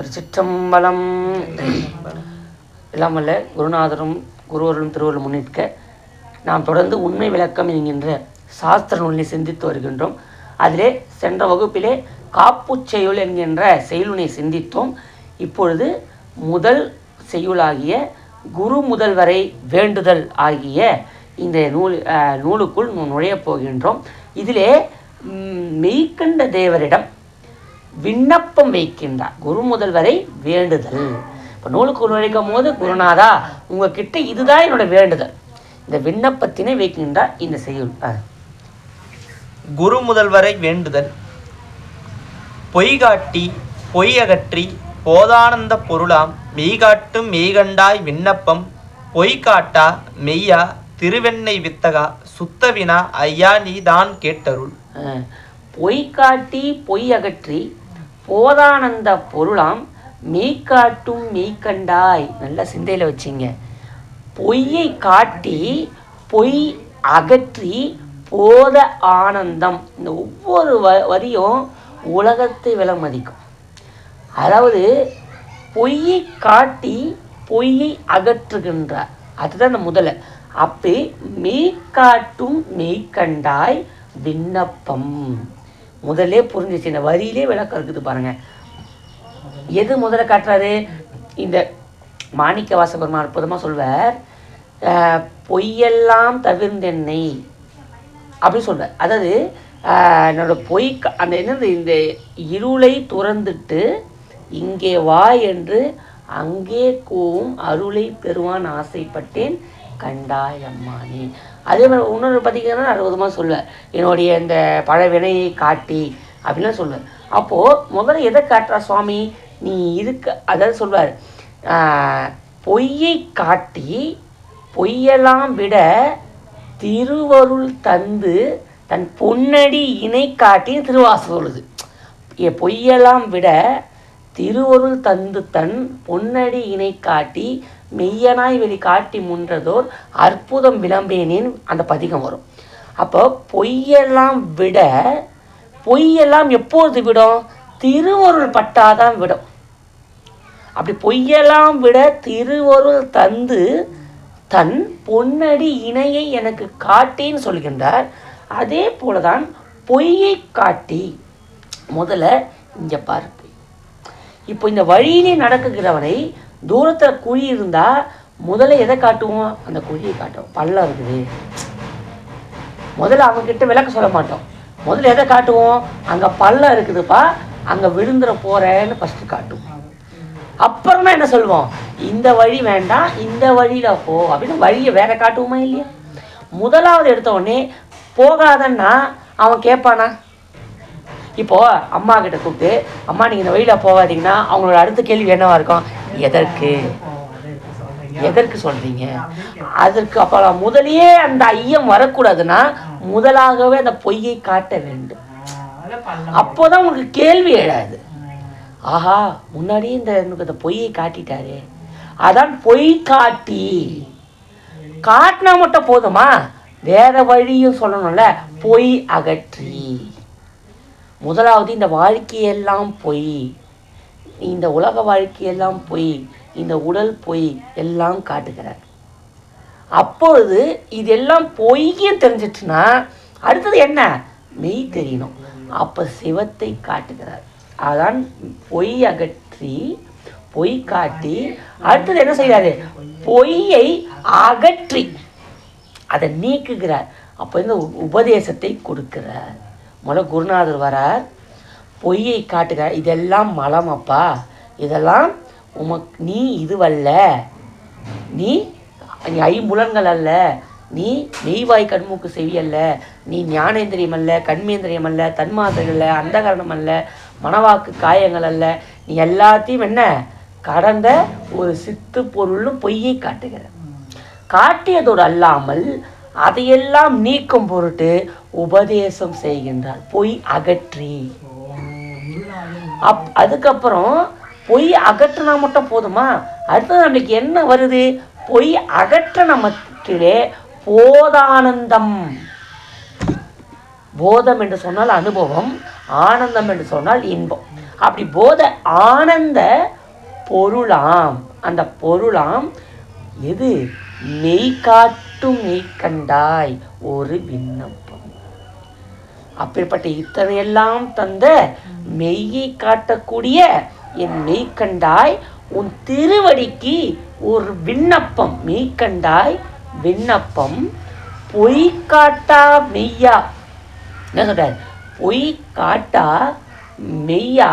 திருச்சிற்றம்பலம். இல்லாமல்ல குருநாதரும் குருவர்களும் திருவள்ளும் முன்னிற்க நாம் தொடர்ந்து உண்மை விளக்கம் என்கின்ற சாஸ்திர நூலினை சிந்தித்து வருகின்றோம். அதிலே சென்ற வகுப்பிலே காப்புச் செய்யுள் என்கின்ற செயலுனை சிந்தித்தோம். இப்பொழுது முதல் செய்யுளாகிய குரு முதல்வரை வேண்டுதல் ஆகிய இந்த நூல் நூலுக்குள் நுழையப் போகின்றோம். இதிலே மெய்கண்ட தேவரிடம் விண்ணப்பம் வைக்கின்றார். குரு முதல்வரை வேண்டுதல். இப்போ நூலுக்கு நுழைக்கும் போது குருநாதா உங்ககிட்ட இதுதான் என்னோட வேண்டுதல். இந்த விண்ணப்பத்தினை வைக்கின்றார் இந்த செய்யுள். குரு முதல்வரை வேண்டுதல். பொய்காட்டி பொய் அகற்றி போதானந்த பொருளாம் மெய்காட்டும் மெய்கண்டாய் விண்ணப்பம் பொய் காட்டா மெய்யா திருவெண்ணை வித்தகா சுத்தவினா ஐயா நீ தான் கேட்டருள். ஆ. பொய் காட்டி பொய் அகற்றி போதானந்த பொருளாம் மெய்காட்டும் மெய்கண்டாய் நல்ல சிந்தையில் வச்சிங்க. பொய்யை காட்டி பொய் அகற்றி போத ஆனந்தம். இந்த ஒவ்வொரு வ வரியும் உலகத்தை விலை மதிக்கும். அதாவது பொய்யை காட்டி பொய்யை அகற்றுகின்றார். அதுதான் இந்த முதல்ல அப்படி மெய் காட்டும் மெய் கண்டாய் விண்ணப்பம். முதல்ல புரிஞ்சிச்சு இந்த வரியிலே விளக்கம் இருக்குது பாருங்க. எது முதல்ல காட்டுறாரு? இந்த மாணிக்க வாசபெருமா அற்புதமாக சொல்வார் அஹ், பொய்யெல்லாம் தவிர்ந்தென்னை அப்படின்னு சொல்வார். அதாவது ஆஹ், என்னோட பொய் அந்த என்னது இந்த இருளை துறந்துட்டு இங்கே வா என்று அங்கே கூவும் அருளை பெறுவான் ஆசைப்பட்டேன் கண்டாயம்மானே. அதே மாதிரி இன்னொரு பார்த்தீங்கன்னா அற்புதமாக சொல்லுவேன். என்னுடைய இந்த பழவினையை காட்டி அப்படின்லாம் சொல்லுவேன். அப்போது முதல்ல எதை காட்டுறா சுவாமி? நீ இருக்க அதாவது சொல்வார் ஆஹ், பொய்யை காட்டி பொய்யெல்லாம் விட திருவருள் தந்து தன் பொன்னடி இணை காட்டி திருவாசகம் சொல்லுது. எ- பொய்யெல்லாம் விட திருவருள் தந்து தன் பொன்னடி இணை காட்டி மெய்யனாய் வெளி காட்டி முன்றதோர் அற்புதம் விளம்பேனேன் அந்த பதிகம் வரும். அப்போ பொய்யெல்லாம் விட பொய்யெல்லாம் எப்போது விடும்? திருவருள் பட்டாதான் விடும். அப்படி பொய்யெல்லாம் விட திருவருள் தந்து தன் பொன்னடி இணையை எனக்கு காட்டின்னு சொல்கின்றார். அதே போலதான் பொய்யை காட்டி முதல்ல இங்க பார்ப்பேன் இப்போ இந்த வழியிலே நடக்குகிறவனை தூரத்தில் குழி இருந்தா முதல்ல எதை காட்டுவோம்? அந்த குழியை காட்டுவோம். பள்ளம் இருக்குது. முதல்ல அவங்க கிட்ட விளக்க சொல்ல மாட்டோம். முதல்ல எதை காட்டுவோம்? அங்க பள்ளம் இருக்குதுப்பா அங்க விழுந்துற போறேன்னு ஃபஸ்ட்டு காட்டுவோம். அப்புறமா என்ன சொல்லுவோம்? இந்த வழி வேண்டாம் இந்த வழியில் போ அப்படின்னு வழியை வேற காட்டுவோமா இல்லையா? முதலாவது எடுத்த உடனே போகாதன்னா அவன் கேட்பானா? இப்போ அம்மா கிட்ட கூப்பிட்டு அம்மா நீங்க இந்த வழியில போகாதீங்கன்னா அவங்களோட அடுத்த கேள்வி என்னவா இருக்கும்? எதற்கு? எதற்கு சொல்றீங்க? அதற்கு அப்புறம் முதலையே அந்த ஐயம் வரக்கூடாதுன்னா முதலாகவே அந்த பொய்யை காட்ட வேண்டும். அப்போதான் உங்களுக்கு கேள்வி எழாது. ஆஹா முன்னாடியே இந்த எனக்கு அந்த பொய்யை காட்டிட்டாரு. அதான் பொய் காட்டி. காட்டினா மட்டும் போதுமா? வேற வழியும் சொல்லணும்ல. பொய் அகற்றி. முதலாவது இந்த வாழ்க்கையெல்லாம் பொய். இந்த உலக வாழ்க்கையெல்லாம் பொய் இந்த உடல் பொய் எல்லாம் காட்டுகிறார். அப்பொழுது இதெல்லாம் பொய்யும் தெரிஞ்சிட்டுனா அடுத்தது என்ன? மெய் தெரியணும். அப்போ சிவத்தை காட்டுகிறார். அதான் பொய் அகற்றி பொய் காட்டி அடுத்தது என்ன செய்கிறாரு? பொய்யை அகற்றி அதை நீக்குகிறார். அப்போ இந்த உபதேசத்தை கொடுக்கிறார். முதல்ல குருநாதர் வரார். பொய்யை காட்டுகிறார் இதெல்லாம் மலம் அப்பா இதெல்லாம் உமக் நீ இதுவல்ல. நீ ஐம்புலன்கள் அல்ல. நீ மெய்வாய் கண்மூக்கு செவி அல்ல. நீ ஞானேந்திரியம் அல்ல கண்மேந்திரியம் அல்ல தன்மாத்திரம் அல்ல அந்தகரணம் அல்ல மனவாக்கு காயங்கள் அல்ல. நீ எல்லாத்தையும் என்ன? கடந்த ஒரு சித்து பொருளும் பொய்யை காட்டுகிற. காட்டியதோடு அல்லாமல் அதையெல்லாம் நீக்கும் பொருட்டு உபதேசம் செய்கின்றார் பொய் அகற்றி. அப் அதுக்கப்புறம் பொய் அகற்றினா மட்டும் போதுமா? அடுத்தது நம்மளுக்கு என்ன வருது? பொய் அகற்றின மட்டிலே போதானந்தம். போதம் என்று சொன்னால் அனுபவம் ஆனந்தம் என்று சொன்னால் இன்பம். அப்படி போத ஆனந்த பொருளாம். அந்த பொருளாம் எது? மெய் காட்டும் மெய் கண்டாய் ஒரு விண்ணப்பம் அப்படிப்பட்ட இத்தனையெல்லாம் தந்த மெய்யை காட்டக்கூடிய என் மெய்க்கண்டாய் உன் திருவடிக்கு ஒரு விண்ணப்பம் மெய்க்கண்டாய் விண்ணப்பம் பொய் காட்டா மெய்யா. என்ன சொல்றார்? பொய் காட்டா மெய்யா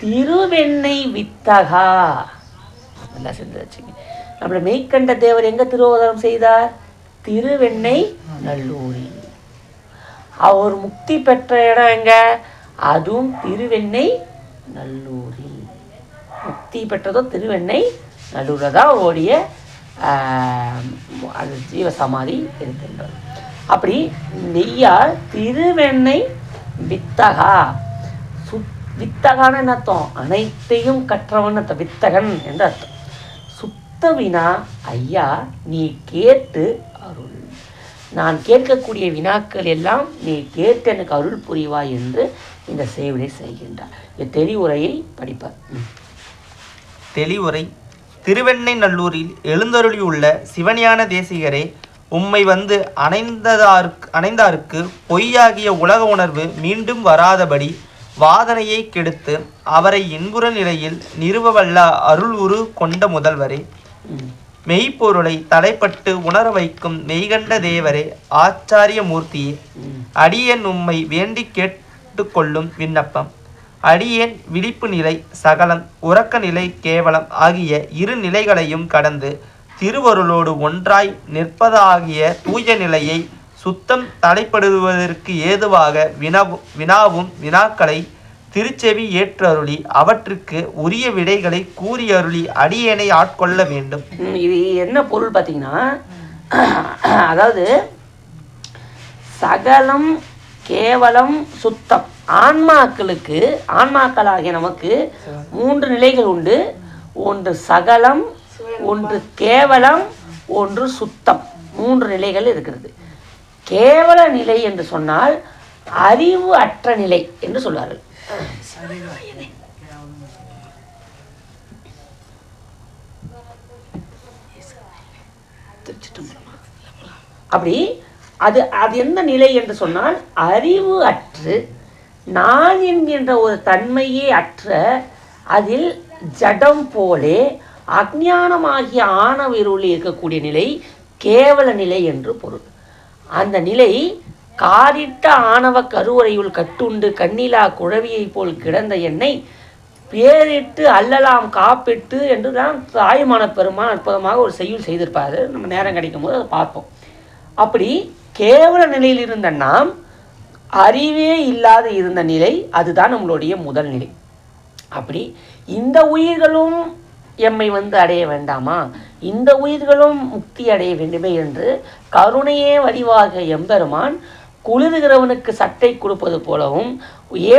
திருவெண்ணை வித்தகா. நல்லா செஞ்சு வச்சுங்க. நம்மளை மெய்க்கண்ட தேவர் எங்க திருவோதனம் செய்தார்? திருவெண்ணை நல்லூரில். அவர் முக்தி பெற்ற இடம் எங்க? அதுவும் திருவெண்ணை நல்லூரில். முக்தி பெற்றதோ திருவெண்ணை நல்லூரில் தான் அவருடைய அது ஜீவசமாதி இருக்கின்றது. அப்படி நெய்யால் திருவெண்ணை வித்தகா. சுத் வித்தகான்னு என்ன அர்த்தம்? அனைத்தையும் கற்றவன் அர்த்தம். வித்தகன் என்று அர்த்தம். சுத்தவினா ஐயா நீ கேட்டு அருள். நான் கேட்கக்கூடிய வினாக்கள் எல்லாம் நீ கேட்டு எனக்கு அருள் புரிவாய் என்று இந்த சேவனை செய்கின்றார் இந்த தெளிவுரையை படிப்பார். தெளிவுரை திருவெண்ணை நல்லூரில் எழுந்தருளியுள்ள சிவஞான தேசிகரே உம்மை வந்து அணைந்ததாருக்கு அணைந்தாருக்கு பொய்யாகிய உலக உணர்வு மீண்டும் வராதபடி வாதனையை கெடுத்து அவரை இன்புற நிலையில் நிறுவவல்ல அருள் உரு கொண்ட முதல்வரே. மெய்ப்பொருளை தலைப்பட்டு உணர வைக்கும் மெய்கண்ட தேவரே ஆச்சாரிய மூர்த்தியே அடியேன் உம்மை வேண்டி கேட்டுக்கொள்ளும் விண்ணப்பம். அடியேன் விழிப்பு நிலை சகலம் உறக்க நிலை கேவலம் ஆகிய இரு நிலைகளையும் கடந்து திருவருளோடு ஒன்றாய் நிற்பதாகிய தூய நிலையை சுத்தம் தலைப்படுவதற்கு ஏதுவாக வினவும் வினாவும் வினாக்களை திருச்செவி ஏற்றருளி அவற்றுக்கு உரிய விடைகளை கூறியருளி அடியேனை ஆட்கொள்ள வேண்டும். இது என்ன பொருள் பார்த்தீங்கன்னா அதாவது சகலம் கேவலம் சுத்தம். ஆன்மாக்களுக்கு ஆன்மாக்களாகிய நமக்கு மூன்று நிலைகள் உண்டு. ஒன்று சகலம் ஒன்று கேவலம் ஒன்று சுத்தம். மூன்று நிலைகள் இருக்கிறது. கேவல நிலை என்று சொன்னால் அறிவு அற்ற நிலை என்று சொல்வார்கள். அப்படி அது அது எந்த நிலை என்று சொன்னால் அறிவு அற்று நான் என்கின்ற ஒரு தன்மையே அற்ற அதில் ஜடம் போலே அஜானமாகிய ஆணவ இருளில் இருக்கக்கூடிய நிலை கேவல நிலை என்று பொருள். அந்த நிலை காரிட்ட ஆணவ கருவறையுள் கட்டுண்டு கண்ணிலா குழவியைப் போல் கிடந்த என்னை பேரிட்டு அல்லலாம் காப்பிட்டு என்று தான் தாயுமான பெருமான் அற்புதமாக ஒரு செய்யுள் செய்திருப்பார். நம்ம நேரம் கிடைக்கும் போது அதை பார்ப்போம். அப்படி கேவல நிலையில் இருந்த நாம் அறிவே இல்லாத இருந்த நிலை அதுதான் நம்மளுடைய முதல் நிலை. அப்படி இந்த உயிர்களும் எம்மை வந்து அடைய வேண்டாமா? இந்த உயிர்களும் முக்தி அடைய வேண்டுமே என்று கருணையே வடிவாக எம்பெருமான் குளிர்கிறவனுக்கு சட்டை கொடுப்பது போலவும்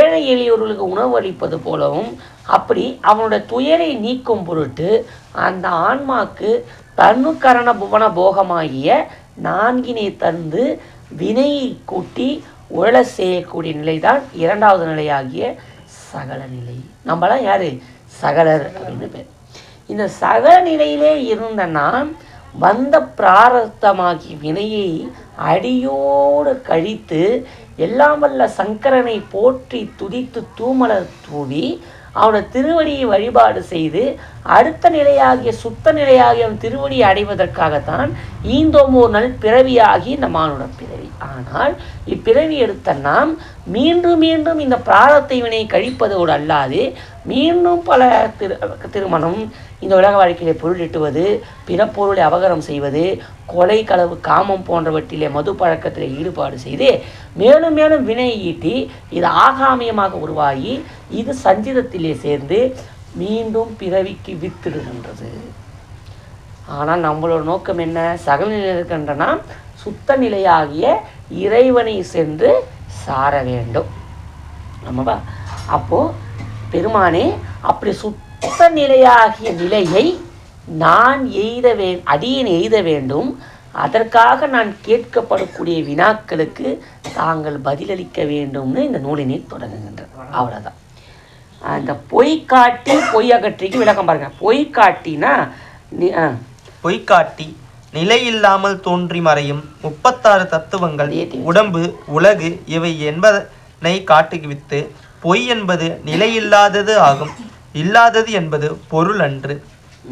ஏழை எளியோர்களுக்கு உணவு அளிப்பது போலவும் அப்படி அவனுடைய துயரை நீக்கும் பொருட்டு அந்த ஆன்மாக்கு தன்னுக்கரண புவன போகமாகிய நான்கினை தந்து வினையை கூட்டி உழல செய்யக்கூடிய நிலைதான் இரண்டாவது நிலையாகிய சகல நிலை. நம்மளாம் யாரு? சகலர் அப்படின்னு பேர். இந்த சகல நிலையிலே இருந்த நான் வந்த பிராரத்தமாகி வினையை அடியோடு கழித்து எல்லாம் வல்ல சங்கரனை போற்றி துதித்து தூமலர் தூவி அவனோட திருவடியை வழிபாடு செய்து அடுத்த நிலையாகிய சுத்த நிலையாகிய அவன் திருவடியை அடைவதற்காகத்தான் ஈந்தோமோ நல் பிறவியாகி இந்த மானுட பிறவி. ஆனால் இப்பிறவி எடுத்த நாம் மீண்டும் மீண்டும் இந்த பிராரத்தை வினை கழிப்பதோடு அல்லாது மீண்டும் பல திரு திருமணம் இந்த உலக வாழ்க்கையிலே பொருளிட்டுவது பிற பொருளை அபகரம் செய்வது கொலை களவு காமம் போன்றவற்றிலே மது பழக்கத்தில் ஈடுபாடு செய்து மேலும் மேலும் வினை ஈட்டி இது ஆகாமியமாக உருவாகி இது சஞ்சிதத்திலே சேர்ந்து மீண்டும் பிறவிக்கு வித்திடுகின்றது. ஆனால் நம்மளோட நோக்கம் என்ன? சகநிலையில் இருக்கின்றனா சுத்த நிலையாகிய இறைவனை சென்று சார வேண்டும். ஆமாவா? அப்போது பெருமானே அப்படி சுத்த நிலையாகிய நிலையை நான் எய்த வே அடியேன் எய்த வேண்டும். அதற்காக நான் கேட்கப்படக்கூடிய வினாக்களுக்கு தாங்கள் பதிலளிக்க வேண்டும்னு இந்த நூலினை தொடங்குகின்றனர் அவ்வளோதான் அந்த பொய் காட்டி பொய் அகற்றிக்கு விளக்கம் பாருங்க. பொய் காட்டினா நீ- ஆ, பொய்காட்டி நிலையில்லாமல் தோன்றி மறையும் முப்பத்தாறு தத்துவங்கள். உடம்பு உலகு இவை என்பதனை காட்டுவித்து பொய் என்பது நிலையில்லாதது ஆகும். இல்லாதது என்பது பொருள் அன்று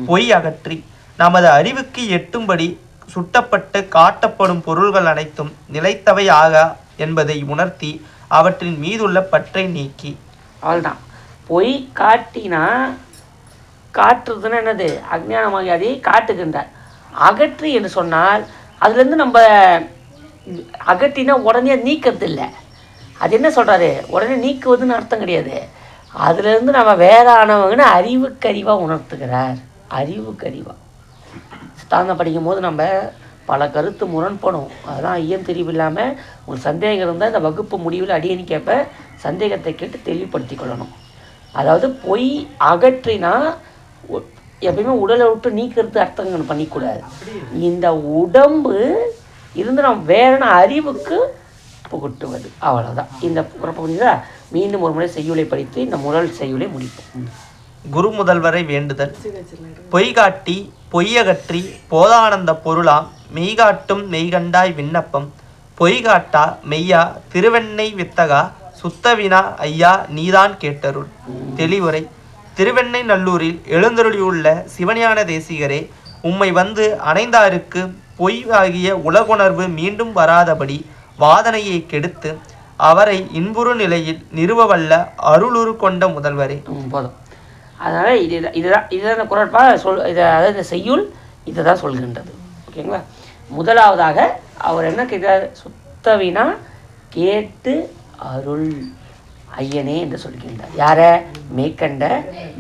பொய் அகற்றி நமது அறிவுக்கு எட்டும்படி சுட்டப்பட்டு காட்டப்படும் பொருள்கள் அனைத்தும் நிலைத்தவை ஆகா என்பதை உணர்த்தி அவற்றின் மீதுள்ள பற்றை நீக்கி. அவ்வளோதான் பொய் காட்டினா காட்டுறதுன்னா என்னது? அஜ்ஞானமாகி அதை காட்டுகின்றார். அகற்றி என்று சொன்னால் அதுலேருந்து நம்ம அகற்றினா உடனே நீக்கிறது இல்லை அது என்ன சொல்கிறாரு உடனே நீக்குவதுன்னு அர்த்தம் கிடையாது. அதுலேருந்து நம்ம வேறானவங்கன்னு அறிவுக்கறிவாக உணர்த்துகிறார். அறிவுக்கறிவாக சித்தாந்தம் படிக்கும்போது நம்ம பல கருத்து முரண்படும். அதெல்லாம் ஐயம் தெரிவு இல்லாமல் சந்தேகம் இருந்தால் இந்த வகுப்பு முடிவில் அடியணி கேட்ப சந்தேகத்தை கேட்டு தெளிவுபடுத்தி கொள்ளணும். அதாவது பொய் அகற்றினா எப்பயுமே உடலை விட்டு நீக்கிறது அர்த்தங்கள் பண்ணிக்கூடாது. இந்த உடம்பு இருந்து நம்ம வேறன அறிவுக்கு புகட்டுவது. அவ்வளோதான் இந்த குழப்பம் புரியுதா மீண்டும் ஒரு முறை செய்யுளை படித்து இந்த முதல் செய்யுளை முடிப்போம். குரு முதல்வரை வேண்டுதல். பொய்காட்டி பொய்யகற்றி போதானந்த பொருளாம் மெய்காட்டும் மெய்கண்டாய் விண்ணப்பம். பொய்காட்டா மெய்யா திருவெண்ணை வித்தகா சுத்தவினா ஐயா நீதான் கேட்டருள். தெளிவுரை. திருவெண்ணை நல்லூரில் எழுந்தருளியுள்ள சிவஞான தேசிகரே உம்மை வந்து அணைந்தாருக்கு பொய் ஆகிய உலகுணர்வு மீண்டும் வராதபடி வாதனையை கெடுத்து அவரை இன்புறு நிலையில் நிறுவவல்ல அருளுரு கொண்ட முதல்வரே. போதும். அதனால் இது இதுதான் இதுதான் இந்த குரட்பா சொல் இதை அதாவது இந்த செய்யுள் இதை தான் சொல்கின்றது. ஓகேங்களா? முதலாவதாக அவர் என்ன கேட்கிறார் சுத்தவினா கேட்டு அருள் ஐயனே என்று சொல்கின்றார். யாரை? மெய்கண்ட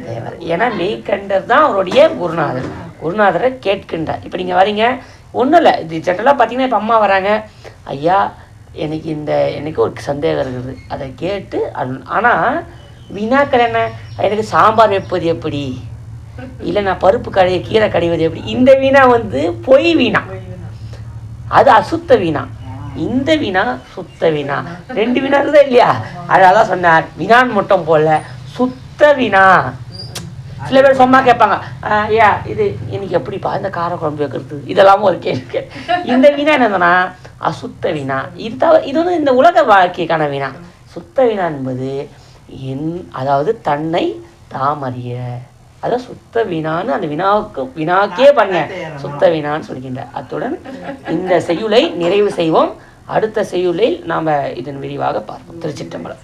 தேவர். ஏன்னா மெய்கண்டர் தான் அவருடைய குருநாதர். குருநாதரை கேட்கின்றார். இப்போ நீங்கள் வரீங்க. ஒன்றும் இல்லை. இது ஜென்ரலாக பார்த்தீங்கன்னா இப்போ அம்மா வராங்க. ஐயா எனக்கு இந்த எனக்கு ஒரு சந்தேகம் இருக்குது. அதை கேட்டு அருள் ஆனால் வினாக்கள் என்ன? எனக்கு சாம்பார் வைப்பது எப்படி? இல்லை நான் பருப்பு கடை கீரை கடைவது எப்படி? இந்த வீணா வந்து பொய் வீணா அது அசுத்த வீணா இந்த வீணா சுத்த வீணா ரெண்டு வீணா இருக்குதா இல்லையா? அதனால சொன்னார். வினான் மட்டும் போல சுத்த வீணா சில பேர் சும்மா கேட்பாங்க "ஆஹ், ஐயா இது இன்னைக்கு எப்படிப்பா இந்த கார குழம்பு வைக்கிறது? இதெல்லாமும் ஒரு கேள்வி. கே- இந்த வீணா என்னதுன்னா அசுத்த வீணா. இது தவிர இது வந்து இந்த உலக வாழ்க்கைக்கான வீணா. சுத்த வீணா என்பது என் அதாவது தன்னை தாமறிய அதான் சுத்த வினான்னு அந்த வினாவுக்கு வினாக்கே பாருங்க. சுத்த வினான்னு சொல்கின்றார் அத்துடன் இந்த செய்யுளை நிறைவு செய்வோம். அடுத்த செய்யுளில் நாம் இதன் விரிவாக பார்ப்போம். திருச்சிற்றம்பலம்.